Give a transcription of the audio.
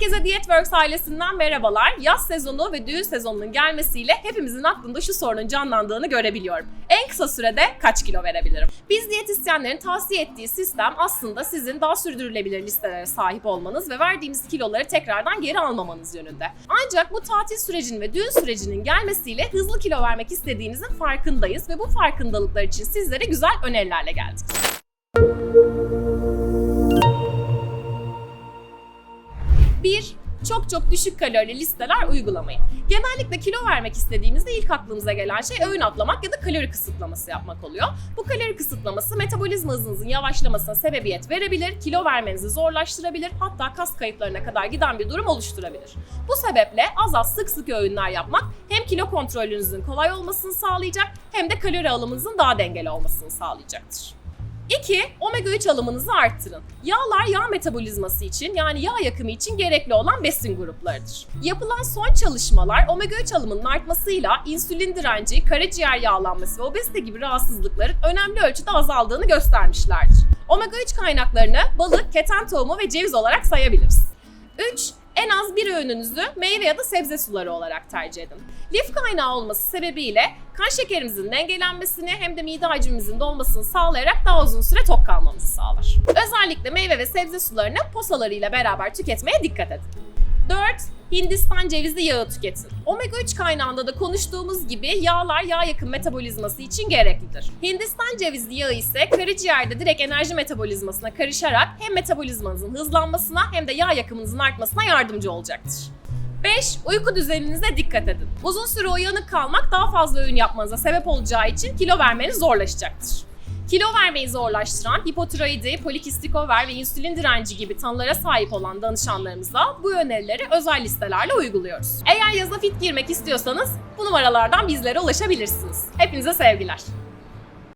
Herkese Diyetworks ailesinden merhabalar. Yaz sezonu ve düğün sezonunun gelmesiyle hepimizin aklında şu sorunun canlandığını görebiliyorum. En kısa sürede kaç kilo verebilirim? Biz diyetisyenlerin tavsiye ettiği sistem aslında sizin daha sürdürülebilir listelere sahip olmanız ve verdiğimiz kiloları tekrardan geri almamanız yönünde. Ancak bu tatil sürecinin ve düğün sürecinin gelmesiyle hızlı kilo vermek istediğinizin farkındayız ve bu farkındalıklar için sizlere güzel önerilerle geldik. Çok çok düşük kalorili listeler uygulamayın. Genellikle kilo vermek istediğimizde ilk aklımıza gelen şey öğün atlamak ya da kalori kısıtlaması yapmak oluyor. Bu kalori kısıtlaması metabolizma hızınızın yavaşlamasına sebebiyet verebilir, kilo vermenizi zorlaştırabilir, hatta kas kayıplarına kadar giden bir durum oluşturabilir. Bu sebeple az az sık sık öğünler yapmak hem kilo kontrolünüzün kolay olmasını sağlayacak hem de kalori alımınızın daha dengeli olmasını sağlayacaktır. 2. Omega 3 alımınızı arttırın. Yağlar yağ metabolizması için yani yağ yakımı için gerekli olan besin gruplarıdır. Yapılan son çalışmalar omega 3 alımının artmasıyla insülin direnci, karaciğer yağlanması ve obezite gibi rahatsızlıkların önemli ölçüde azaldığını göstermişlerdir. Omega 3 kaynaklarını balık, keten tohumu ve ceviz olarak sayabiliriz. 3. En az bir öğününüzü meyve ya da sebze suları olarak tercih edin. Lif kaynağı olması sebebiyle kan şekerimizin dengelenmesini hem de mide hacmimizin dolmasını sağlayarak daha uzun süre tok kalmamızı sağlar. Özellikle meyve ve sebze sularını posalarıyla beraber tüketmeye dikkat edin. 4. Hindistan cevizi yağı tüketin. Omega 3 kaynağında da konuştuğumuz gibi yağlar yağ yakın metabolizması için gereklidir. Hindistan cevizi yağı ise karaciğerde direkt enerji metabolizmasına karışarak hem metabolizmanızın hızlanmasına hem de yağ yakımınızın artmasına yardımcı olacaktır. 5. Uyku düzeninize dikkat edin. Uzun süre uyanık kalmak daha fazla öğün yapmanıza sebep olacağı için kilo vermeniz zorlaşacaktır. Kilo vermeyi zorlaştıran hipotiroidi, polikistik over ve insülin direnci gibi tanılara sahip olan danışanlarımıza bu önerileri özel listelerle uyguluyoruz. Eğer yaza fit girmek istiyorsanız bu numaralardan bizlere ulaşabilirsiniz. Hepinize sevgiler.